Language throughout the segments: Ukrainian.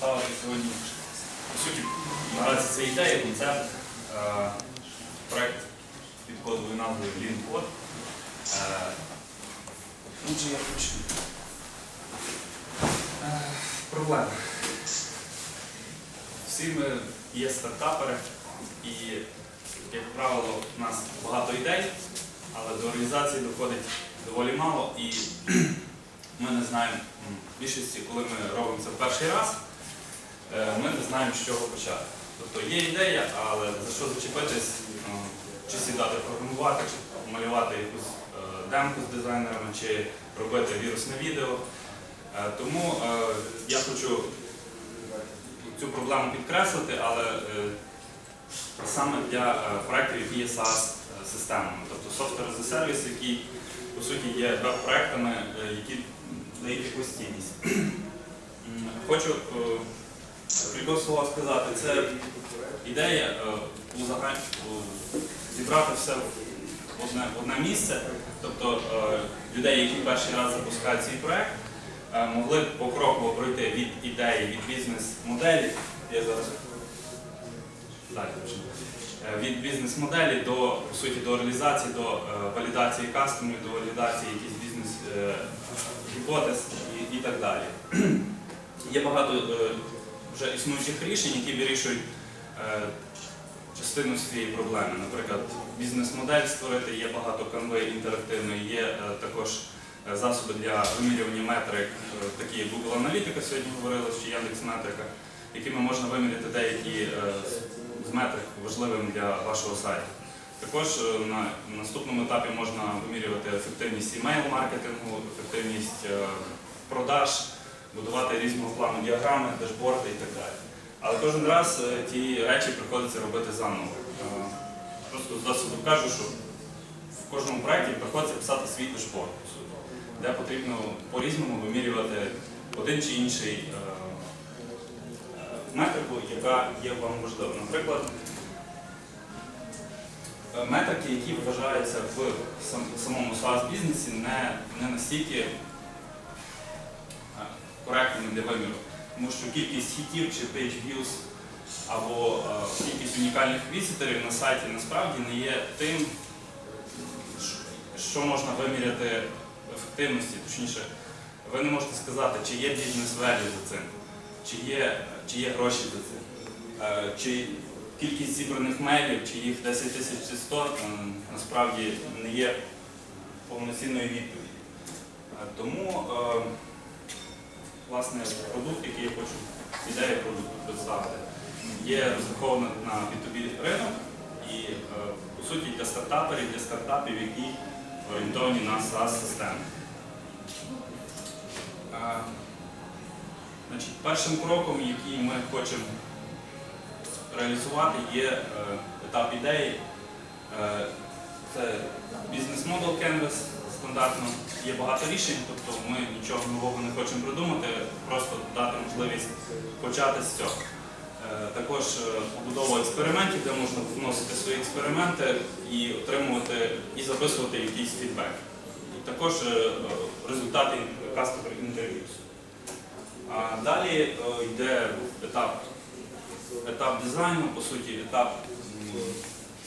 представити сьогодні, по суті, наразі це ідея, концепт, е, проект під кодовою назвою LeanCode. Е, Отже, я почну. Е, Проблема. Всі ми є стартапери і, як правило, у нас багато ідей, але до реалізації доходить доволі мало і ми не знаємо більшості, коли ми робимо це в перший раз, ми не знаємо, з чого почати. Тобто є ідея, але за що зачепитись, е, чи сідати програмувати, чи малювати якусь е, демку з дизайнерами, чи робити вірусне відео. Е, Тому е, я хочу цю проблему підкреслити, але е, саме для е, проєктів, які є SaaS-системами, тобто Software as a Service, які по суті є веб-проектами, е, які дають якусь цінність. Хочу е, кілька слова сказати. Це ідея е, узагаль- зібрати все в одне, в одне місце, тобто е, людей, які перший раз запускають цей проект, е, могли б покроково пройти від ідеї, від бізнес-моделі. Я зараз далі почну. Е, від бізнес-моделі до по суті до реалізації, до е, валідації кастомів, до валідації якихось бізнес-гіпотез і, і так далі. Є багато е, вже існуючих рішень, які вирішують е, частину цієї проблеми. Наприклад, бізнес-модель створити, є багато канви інтерактивної, є е, також е, засоби для вимірювання метрик, такі як Google Аналітика сьогодні говорили, чи Яндекс Метрика, якими можна виміряти деякі з метрик важливим для вашого сайту. Також на наступному етапі можна вимірювати ефективність імейл-маркетингу, ефективність продаж, будувати різного плану діаграми, дашборди і так далі. Але кожен раз е, ті речі приходиться робити заново. Е, Просто з досвіду кажу, що в кожному проєкті приходиться писати свій дашборд, де потрібно по-різному вимірювати один чи інший е, метрику, яка є вам важлива. Наприклад, метрики, які вважаються в самому SaaS-бізнесі, не, не настільки для виміру. Тому що кількість хітів чи page views або е, кількість унікальних візиторів на сайті насправді не є тим, що можна виміряти ефективності. Точніше, ви не можете сказати, чи є бізнес велі за цим, чи є, чи є гроші за цим, Е, чи кількість зібраних мейлів, чи їх 10 тисяч чи 100, е, насправді не є повноцінною відповіддю. Е, Тому власне продукт, який я хочу, ідея продукту представити, є розрахована на B2B ринок і е, по суті для стартаперів, для стартапів, які орієнтовані на SaaS-системи. Е, першим кроком, який ми хочемо реалізувати, є е, етап ідеї. Це бізнес-модел Canvas стандартно. Є багато рішень, тобто ми нічого нового не хочемо придумати, просто дати можливість почати з цього. Е, Також е, побудова експериментів, де можна вносити свої експерименти і отримувати і записувати якийсь фідбек. І також е, результати interviews. А Далі йде етап, етап дизайну, по суті, етап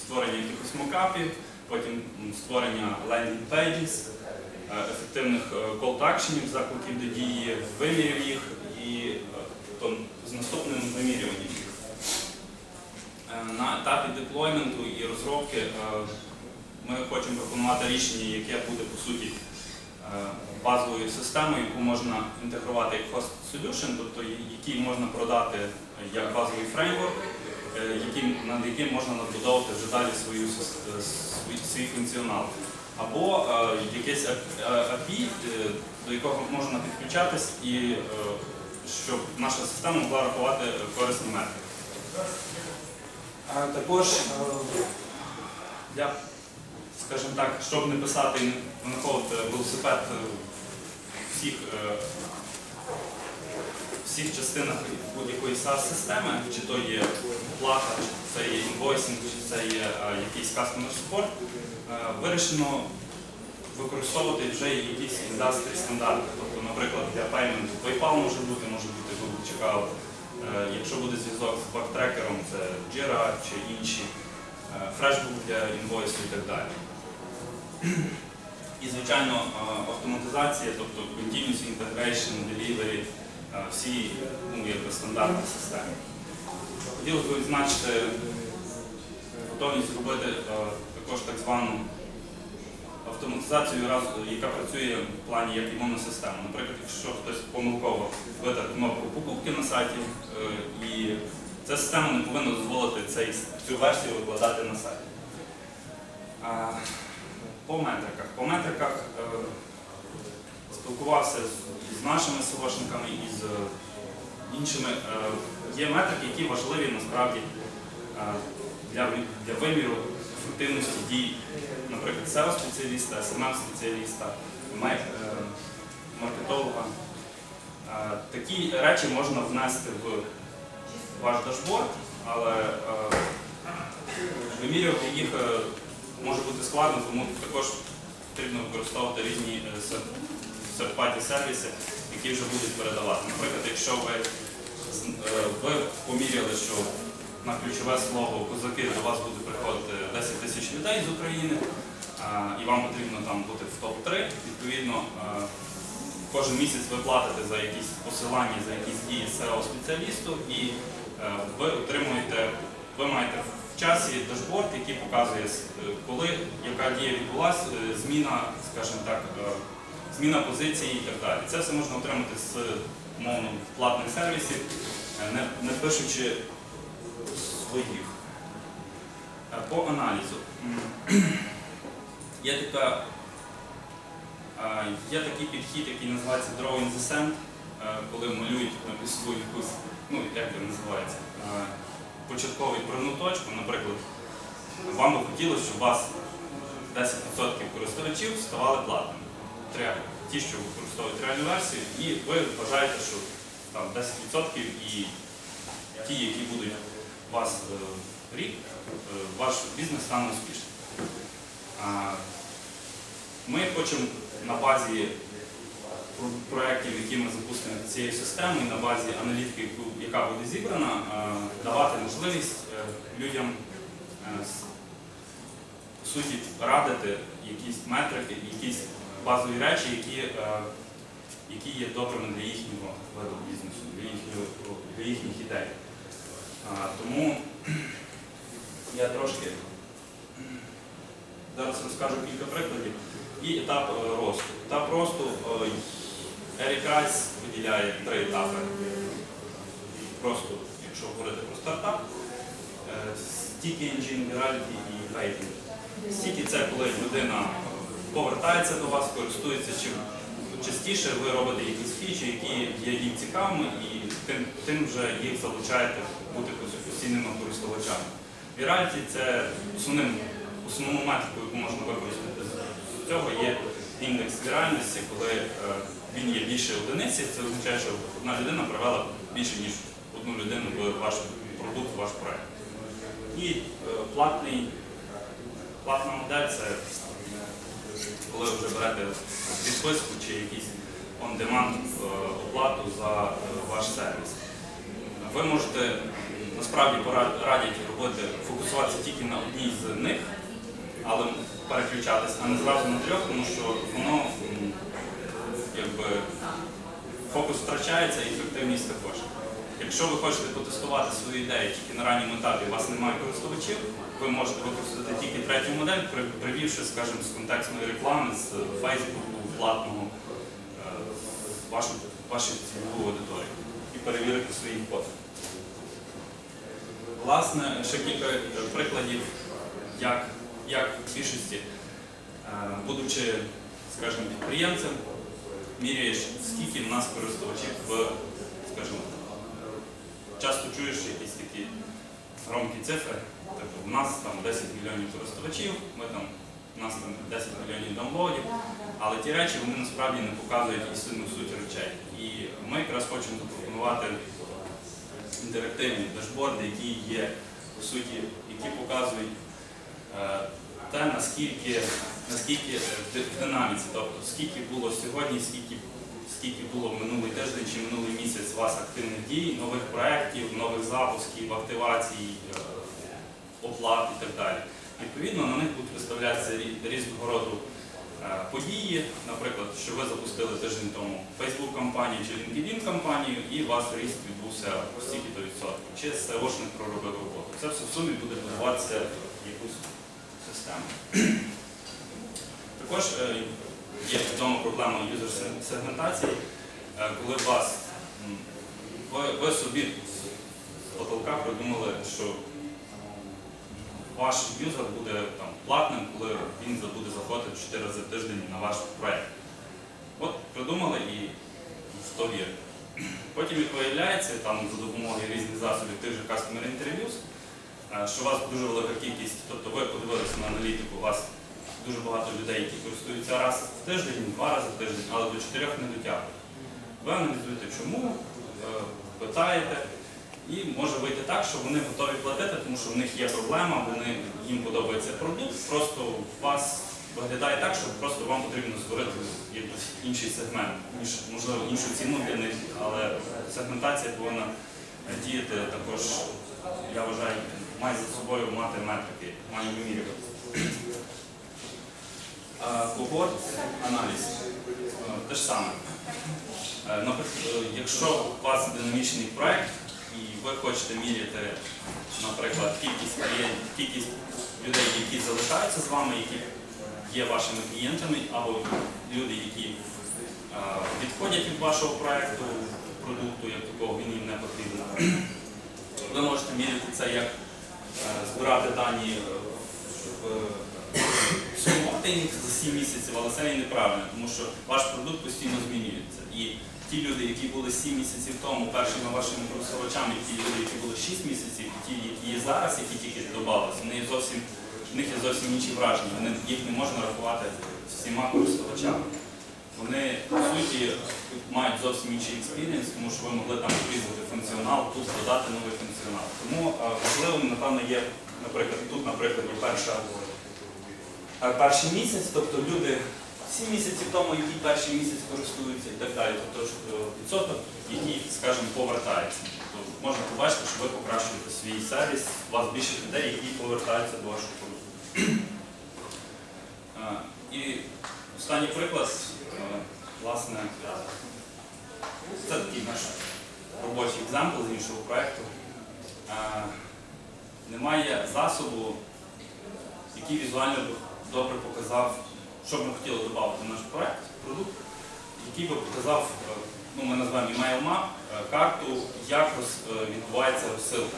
створення якихось мокапів, потім створення landing pages, е, ефективних е, call to actionів, закликів до дії, вимірів їх і е, то з наступним вимірюванням їх. На етапі деплойменту і розробки ми хочемо пропонувати рішення, яке буде по суті базовою системою, яку можна інтегрувати як host solution, тобто який можна продати як базовий фреймворк, над яким можна надбудовувати вже далі свою, е, свій, функціонал. Або е, якесь API, е, до якого можна підключатись і е, щоб наша система могла рахувати е, корисні метрики. Також е, для, скажімо так, щоб не писати і не велосипед е, всіх, е, всіх частинах будь-якої SaaS-системи, чи то є плата, чи це є інвойсинг, чи це є е, якийсь customer support, е, вирішено використовувати вже якісь індустрі стандарти. Тобто, наприклад, для пейменту PayPal може бути, може бути Google Checkout, Е, Якщо буде зв'язок з бактрекером, це Jira чи інші, фрешбук для інвойсу і так далі. І, звичайно, автоматизація, тобто continuous integration, delivery, всі ну, якби стандартні системи. Хотілося б відзначити готовність зробити е, також так звану автоматизацію, яка працює в плані як імунна система. Наприклад, якщо хтось помилково витер кнопку покупки на сайті, е, і ця система не повинна дозволити цю версію викладати на сайт. А, По метриках. По метриках е, спілкувався з, нашими СОшниками і з іншими. Е, Є метрики, які важливі насправді е, для, виміру ефективності дій, наприклад, SEO-спеціаліста, SMM-спеціаліста, е, маркетолога. Е, Такі речі можна внести в ваш дашборд, але вимірювати їх може бути складно, тому також потрібно використовувати різні сер- third-party сервіси, які вже будуть передавати. Наприклад, якщо ви, е, ви поміряли, що на ключове слово козаки до вас буде приходити 10 тисяч людей з України, і вам потрібно там бути в топ-3, відповідно, е, кожен місяць ви платите за якісь посилання, за якісь дії SEO-спеціалісту, і е, ви отримуєте, ви маєте в часі дашборд, який показує, е, коли яка дія відбулася, е, зміна, скажімо так, е, зміна позиції і так далі. Це все можна отримати з мовно платних сервісів, е, не, не пишучи своїх. Е, По аналізу. Є така Е, Є такий підхід, який називається Drawing the Sand, коли малюють на піску якусь, ну як це називається, початкову точку. Наприклад, вам би хотілося, щоб у вас 10% користувачів ставали платними. Треба ті, що використовують реальну версію, і ви вважаєте, що там 10% і ті, які будуть у вас е, рік, е, ваш бізнес стане успішним. А, Ми хочемо на базі проєктів, які ми запустимо цією системою, на базі аналітики, яка буде зібрана, е, давати можливість е, людям е, суті радити якісь метрики, якісь базові речі, які, е, які є добрими для їхнього виду бізнесу, для їхнього, для їхніх ідей. Тому я трошки зараз розкажу кілька прикладів. І етап е, росту. Етап росту е, Ерік Райс виділяє три етапи. Просто, якщо говорити про стартап, Sticky Engine, Virality і Rating. Sticky – це коли людина повертається до вас, користується чим частіше ви робите якісь фічі, які є їм цікавими, і тим, тим вже їх залучаєте бути постійними користувачами. Virality – це основним, основну метрику, яку можна використати з цього є індекс віральності, коли е, він є більше одиниці, це означає, що одна людина привела більше, ніж одну людину в ваш продукт, в ваш проект. І е, платний, платна модель це коли ви вже берете підписку чи якийсь on-demand е, оплату за е, ваш сервіс. Ви можете насправді радять робити, фокусуватися тільки на одній з них, але переключатись, а не зразу на трьох, тому що воно якби фокус втрачається і ефективність також. Якщо ви хочете потестувати свою ідею тільки на ранньому етапі, у вас немає користувачів, ви можете використати тільки третю модель, привівши, скажімо, з контекстної реклами, з Фейсбуку, платного, е, вашу, вашу цільову аудиторію і перевірити свої код. Власне, ще кілька е, прикладів, як, як в більшості, е, будучи, скажімо, підприємцем, міряєш, скільки в нас користувачів в, скажімо, часто чуєш якісь такі громкі цифри. Тобто в нас там 10 мільйонів користувачів, ми там, у нас там 10 мільйонів даунлодів, але ті речі вони насправді не показують істинну суть речей. І ми якраз хочемо запропонувати інтерактивні дашборди, які є, по суті, які показують е, те, наскільки, наскільки е, в динаміці, тобто скільки було сьогодні, скільки, скільки було минулий тиждень чи минулий місяць у вас активних дій, нових проєктів, нових запусків, активацій, е, оплат і так далі. Відповідно, на них будуть виставлятися рі- різного роду е, події, наприклад, що ви запустили тиждень тому Facebook-кампанію чи LinkedIn-кампанію, і у вас ріст відбувся стільки-то відсотків, чи SEO-шник проробив роботу. Це все в сумі буде будуватися якусь систему. Також е, є відома проблема юзер-сегментації, е, коли вас, ви, ви собі з потолка придумали, що ваш юзер буде там, платним, коли він буде заходити 4 рази в тиждень на ваш проєкт. От придумали і в то вірили. Потім як виявляється, там за допомогою різних засобів тих же customer interviews, е, що у вас дуже велика кількість, тобто ви подивилися на аналітику, у вас дуже багато людей, які користуються раз в тиждень, два рази в тиждень, але до чотирьох не дотягують. Ви аналізуєте, чому, е, питаєте, і може вийти так, що вони готові платити, тому що в них є проблема, вони, їм подобається продукт, просто у вас виглядає так, що просто вам потрібно створити якийсь інший сегмент, ніж, можливо, іншу ціну для них, але сегментація повинна діяти також, я вважаю, має за собою мати метрики, має вимірюватися. Когорт аналіз. Е, Те ж саме. Е, наприклад, е, Якщо у вас динамічний проєкт і ви хочете міряти, наприклад, кількість клієнтів, кількість людей, які залишаються з вами, які є вашими клієнтами, або люди, які е, відходять від вашого проєкту, продукту, як такого він їм не потрібен. Ви можете міряти це як е, збирати дані е, в сумувати їх за 7 місяців, але це і неправильно, тому що ваш продукт постійно змінюється. І ті люди, які були 7 місяців тому першими вашими користувачами, ті люди, які були 6 місяців, ті, які є зараз, які тільки додавалися, вони зовсім, в них є зовсім інші враження. Вони, їх не можна рахувати всіма користувачами. Вони, по суті, мають зовсім інший експірієнс, тому що ви могли там врізати функціонал, тут додати новий функціонал. Тому е, важливим, напевно, є, наприклад, тут, наприклад, перша е, перший місяць, тобто люди 7 місяців тому, які перший місяць користуються і так далі, тобто е, відсоток, який, скажімо, повертається. Тобто можна побачити, що ви покращуєте свій сервіс, у вас більше людей, які повертаються до вашого продукту. Е, І останній приклад, е, власне, це такий наш робочий екземпл з іншого проєкту. Е, Немає засобу, який візуально добре показав, що б ми хотіли додати в наш проект, продукт, який би показав, е, ну ми називаємо email map, е, карту, як е, відбувається розсилка.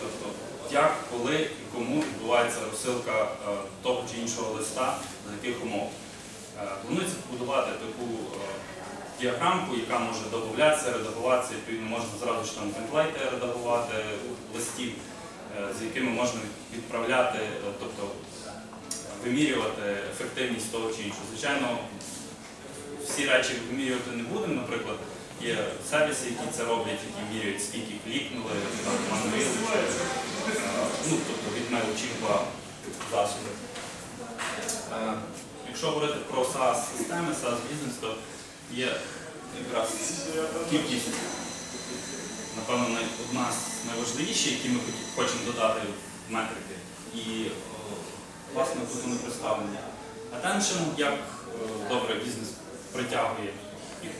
Тобто, як, коли і кому відбувається розсилка того чи іншого листа, за яких умов. Планується побудувати таку діаграмку, яка може додатися, редагуватися, відповідно можна зразу ж там темплейти редагувати листів, з якими можна відправляти, тобто вимірювати ефективність того чи іншого. Звичайно, всі речі вимірювати не будемо. Наприклад, є сервіси, які це роблять, які міряють, скільки клікнули, е, ну, тобто від мейл-чіпа засоби. Е, Якщо говорити про SaaS-системи, SaaS-бізнес, то є якраз кількість, напевно, одна з найважливіших, які ми хочемо додати в метрики. І власне тут вони представлені. Attention, як е, добре бізнес притягує,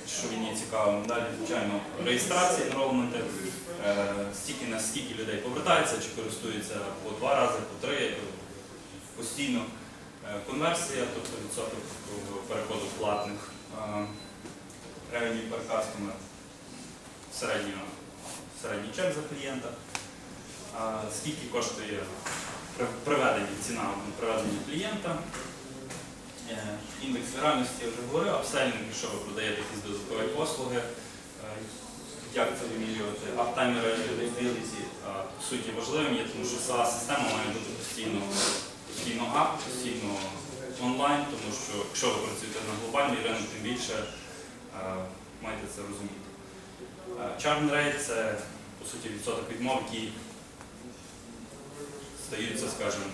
що він є цікавим. Далі, звичайно, реєстрація, enrollment, е, стільки на стільки людей повертається чи користується по два рази, по три, е, постійно. Конверсія, тобто відсоток переходу платних revenue per середній чек за клієнта. Скільки коштує при- приведення, ціна на приведення клієнта. Е, Індекс віральності я вже говорив, апсельник, якщо ви продаєте якісь додаткові послуги, е, як це вимірювати, Uptime reliability е, по суті важливим є, тому що сама система має бути постійно, постійно ап, постійно онлайн, тому що якщо ви працюєте на глобальний ринок, тим більше маєте це розуміти. Churn rate – це по суті відсоток відмов, які стаються, скажімо,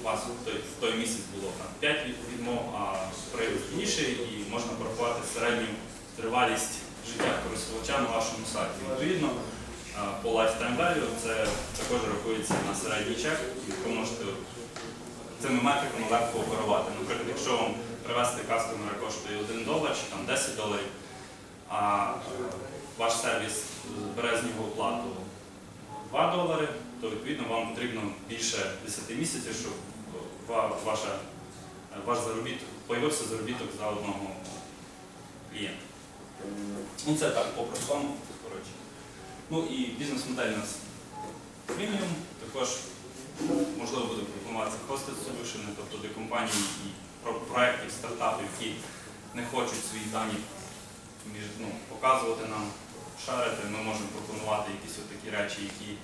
у вас в той, місяць було там 5 відмов, а привід більше, і можна порахувати середню тривалість життя користувача на вашому сайті. Відповідно, по lifetime value це також рахується на середній чек, ви можете цими метриками легко оперувати. Наприклад, якщо вам привезти кастомера коштує 1 долар чи там 10 доларів, а ваш сервіс бере з нього оплату 2 долари, то відповідно вам потрібно більше 10 місяців, щоб ва- ваша, ваш заробіток, появився заробіток за одного клієнта. Ну це так, по-простому, коротше. Ну і бізнес-модель у нас преміум, також можливо буде пропонуватися hosted solution, тобто для компаній і проєктів, стартапів, які не хочуть свої дані ну, показувати нам, шарити, ми можемо пропонувати якісь такі речі, які е,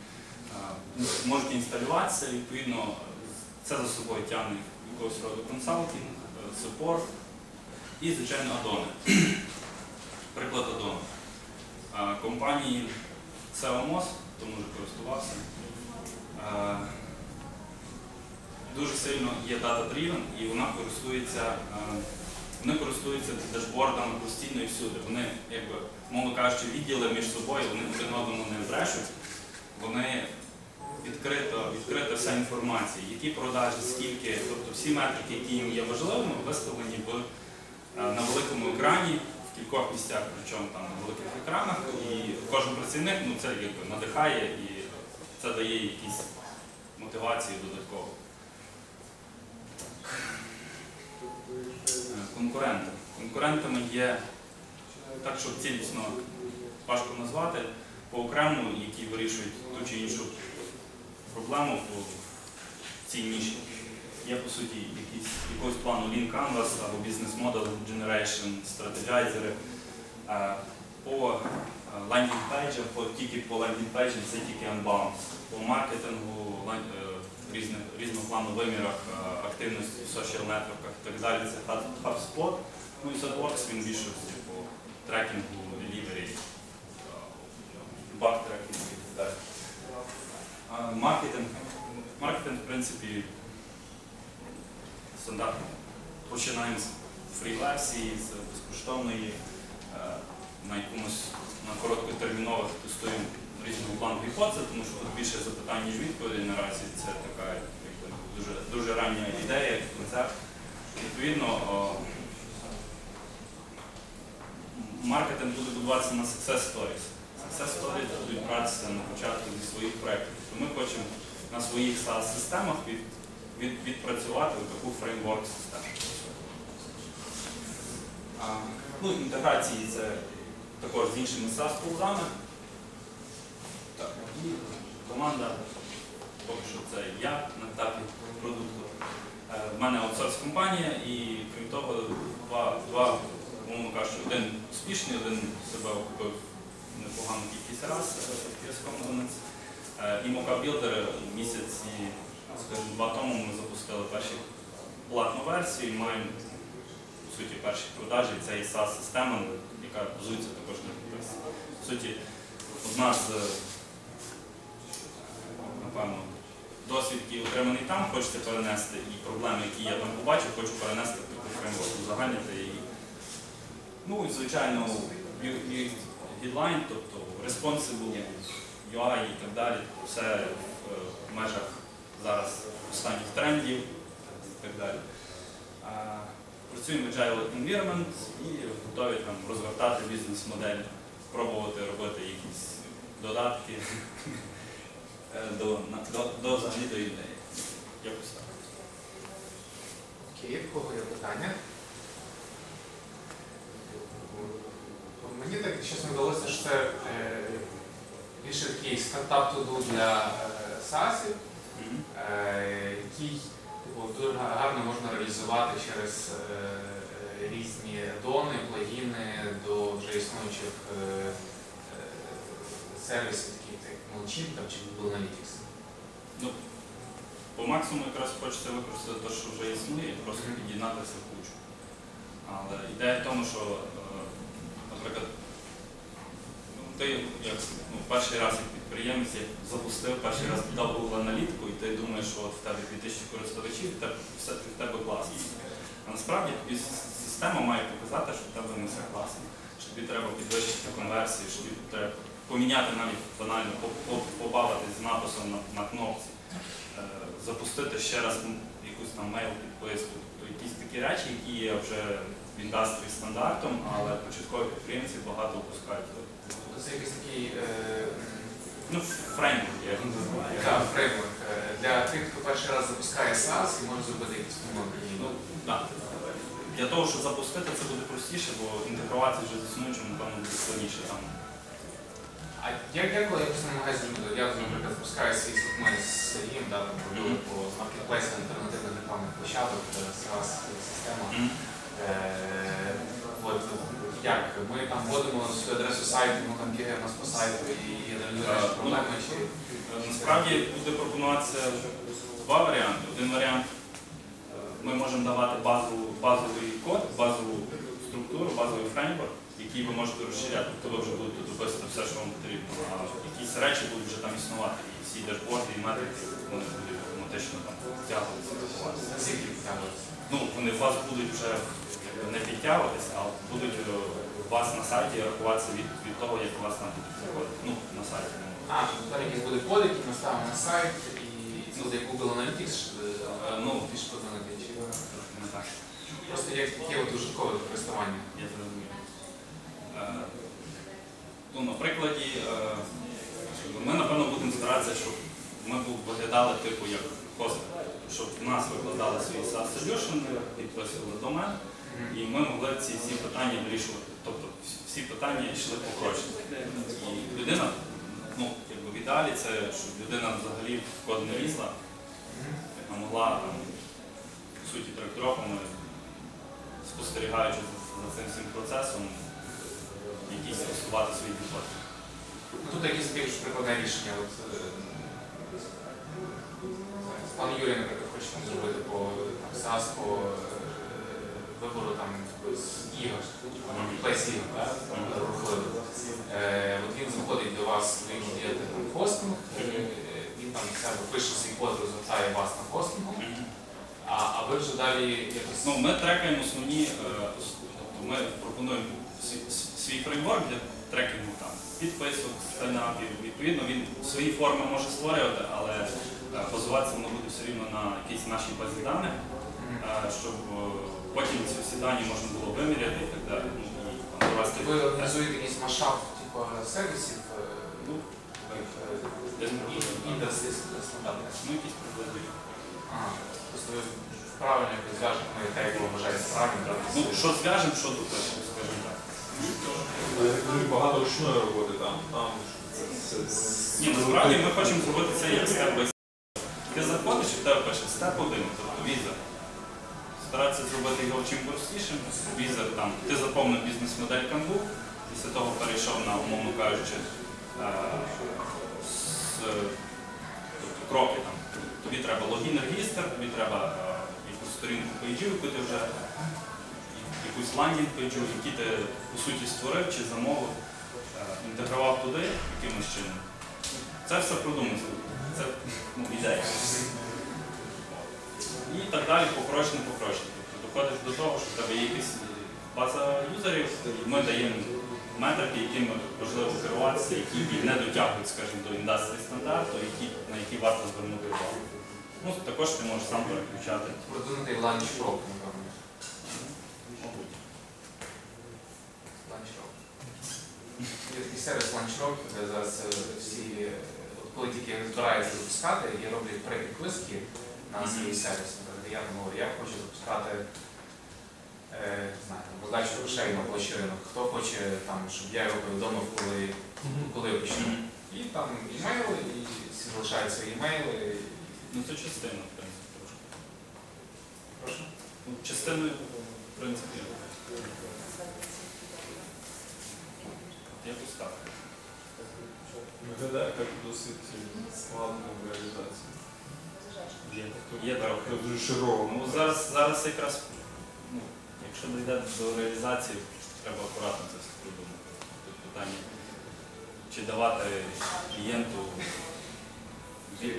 можуть інсталюватися, відповідно, це за собою тягне якогось роду консалтинг, е, супорт і, звичайно, адони. Приклад адону. Е, Компанії SEOMOS, хто може користувався, е, дуже сильно є data-driven і вона користується, е, вони користуються дашбордами постійно і всюди. Вони, якби, мовно кажучи, відділи між собою, вони один одному не брешуть, вони відкрито, відкрита вся інформація, які продажі, скільки, тобто всі метрики, які їм є важливими, виставлені в, е, на великому екрані, в кількох місцях, причому там на великих екранах, і кожен працівник ну, це якби надихає і це дає якісь мотивації додатково. Е, Конкуренти. Конкурентами є так, щоб цілісно важко назвати, по окрему, які вирішують ту чи іншу проблему в цій ніші. Є по суті якісь, якогось плану Lean Canvas або Business Model Generation, стратегайзери. Е, По лендінг-пейджам, по, тільки по лендінг-пейджам це тільки Unbound. По маркетингу, е, різних, різноплану вимірах е, активності в social нетворках і так далі, це Hub- HubSpot. Ну і SalesForce, він більше по трекінгу, делівері, баг трекінгу і так далі. А Маркетинг. Маркетинг, в принципі, стандартно. Починаємо з фрі-версії, з безкоштовної, е, на якомусь на короткотермінових тестуємо різного плану гіпотези, тому що тут більше запитань, ніж відповідей наразі. Це така якби, дуже, дуже рання ідея, концепт. Відповідно, маркетинг буде будуватися на success stories. Success stories будуть братися на початку зі своїх проєктів. Тобто ми хочемо на своїх SaaS-системах від, від, відпрацювати таку фреймворк систему. Ну, інтеграції це також з іншими SaaS-пулзами. Так, і команда, поки що це я на етапі продукту. Е, В мене аутсорс-компанія і крім того, два, два умовно кажучи, один успішний, один себе окупив непогану кількість раз FPS Components. Е, І Builder місяці, скажімо, два тому ми запустили першу платну версію і маємо по суті перші продажі. Це і SaaS-система, яка базується також на підписі. По суті, одна з е, напевно, досвід, який отриманий там, хочеться перенести і проблеми, які я там побачив, хочу перенести в таку фреймворк, узагальнити її. Ну і звичайно, гідлайн, тобто responsible, UI і так далі, все в, е, межах зараз останніх трендів і так далі. Працюємо в Agile Environment і готові там розвертати бізнес-модель, пробувати робити якісь додатки е, до, до, до взагалі до ідеї. Якось так. Окей, в кого є питання? Мені так чесно що це більше такий стартап туду для е, Мгм. е, який типу, дуже гарно можна реалізувати через е, різні дони, плагіни до вже існуючих сервісів, таких як MailChimp чи Google Analytics. Ну, по максимуму якраз хочеться використати те, що вже існує, просто під'єднатися в кучу. Але ідея в тому, що, наприклад, ти як ну, перший раз як підприємець запустив, перший раз дав Google аналітику, і ти думаєш, що от в тебе 2000 користувачів, все в тебе класно. А насправді тобі система має показати, що в тебе не все класно. Що тобі треба підвищити конверсію, що тобі треба поміняти навіть банально, по- по- побавитись з написом на, на кнопці, е, запустити ще раз якусь там мейл підписку. Тобто якісь такі речі, які є вже в індустрії стандартом, але початкові підприємці багато опускають. Тобто це якийсь такий е, Ну, фреймворк, я називаю. Так, фреймворк е, для тих, хто перший раз запускає SaaS і може зробити якісь помилки. Ну, так. Для того, щоб запустити, це буде простіше, бо інтегруватися вже з існуючим, напевно, буде складніше там. А я коли якось намагаюся зробити, я, наприклад, запускаю свій ми з Сергієм, да, там по маркетплейсах альтернативних рекламних площадок, е, SaaS система. Е, От як ми там вводимо свою адресу сайту, ну там бігає у нас по сайту і аналізуєш Е, проблеми чи Насправді буде пропонуватися два варіанти. Один варіант е, ми можемо давати базову, базовий код, базову структуру, базовий фреймворк, який ви можете розширяти, тобто ви вже будете дописати все, що вам потрібно. А якісь речі будуть вже там існувати. І всі дашборди і метрики вони будуть автоматично там втягуватися. Ну, вони у вас будуть вже не підтягуватися, а будуть е, у вас на сайті рахуватися від, від того, як у вас там будуть заходити. Ну, на сайті. ну. А, тобто там якийсь буде код, який ми ставимо на сайт, і буде як Google Analytics, Е, ну, більш подзвонити. Трошки не так. Просто як таке от ужиткове використання. Я зрозумів. Е, Ну, на прикладі, е, ми, напевно, будемо старатися, щоб ми виглядали типу як хостер, щоб в нас викладали свої SaaS solution, підписували домен, і ми могли ці всі питання вирішувати. Тобто всі- питання йшли по. І людина, ну, якби в ідеалі це, щоб людина взагалі в код не лізла, могла там, по суті, трактировками, спостерігаючи за, цим всім процесом, якісь тестувати свої підходи. Тут якісь більш прикладне рішення. От, е, пан Юрій, наприклад, хоче там зробити по там, SaaS, по е, вибору там з ігор, маркетплейс ігор, да, рухливо. Е, От він заходить до вас, ви йому даєте там хостинг, е, він там себе пише свій код, розвертає вас на хостингу, а, а ви вже далі якось Ну, ми трекаємо основні, е, тобто ми пропонуємо свій, свій фреймворк для трекінгу там, підписок, стайнапів. Відповідно, він свої форми може створювати, але базуватися воно буде все рівно на якійсь нашій базі даних, е, щоб е, потім ці всі дані можна було виміряти і так далі. Ну, ви організуєте якийсь масштаб типу, сервісів, е, Ну, е. Ну, якісь приблизно. Просто ви правильно якось зв'яжете ну, те, як ви вважаєте правильно. Ну, що зв'яжемо, що допишемо, скажімо так. Дуже багато ручної роботи там. Ні, насправді ми хочемо зробити це як степ. Ти заходиш і в тебе пише степ один, тобто віза. Старатися зробити його чим простішим. Віза там, ти заповнив бізнес-модель Канву, після того перейшов на, умовно кажучи, е, з, тобто, кроки там. Тобі треба логін, регістр, тобі треба е, якусь сторінку пейджу, яку ти вже якусь ландінг пейджу, які ти по суті створив чи замовив, е, інтегрував туди якимось чином. Це все продумано. Це ну, ідея. І так далі покрочно покрочно. Тобто доходиш до того, що в тебе є якась база юзерів, і ми даємо метрики, якими важливо керуватися, які не дотягують, скажімо, до індустрії стандарту, які, на які варто звернути увагу. Ну, також ти можеш сам переключати. Продвинутий ланчрок, напевно. Мабуть. Ланчрок. Такий сервіс ланчрок, де зараз е, всі, е, от коли тільки збираються запускати, і роблять перепідписки на свій сервіс. Наприклад, я говорю, я хочу запускати е, не роздачу грошей на площі ринок. Хто хоче, там, щоб я його повідомив, коли, коли я почну. І там імейли, і всі залишають свої імейли. Ну, це частина, в принципі, трошки. Прошу. Ну, Частиною, в принципі, якось так. Виглядає як досить складно в реалізації. Є, є трохи. Дуже широко. Ну, зараз, зараз якраз, ну, якщо дійде до реалізації, треба акуратно це все продумати. Тут питання, чи давати клієнту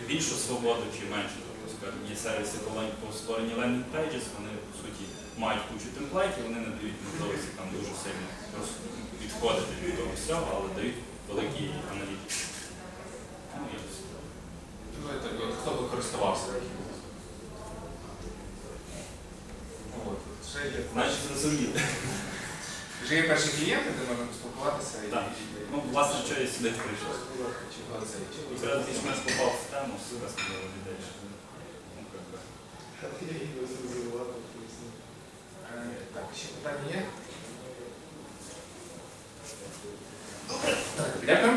більшу свободу чи меншу. Тобто скажімо, є сервіси по створенні landing pages, вони по суті мають кучу темплейтів, вони не дають можливості там дуже сильно відходити від того всього, але дають великі аналітики. Ну. Ну, от Хто би користувався таким? Ну, от, Вже є, Значить, зрозуміти. вже є перші клієнти, де можна поспілкуватися і, Так. і, Ну, власне, що я сюди прийшов. чого це, чого це. Якраз більш-менш попав в тему, все розказали людей. що, ну, как би. Е, Так, ще питання є? Добре. Дякую.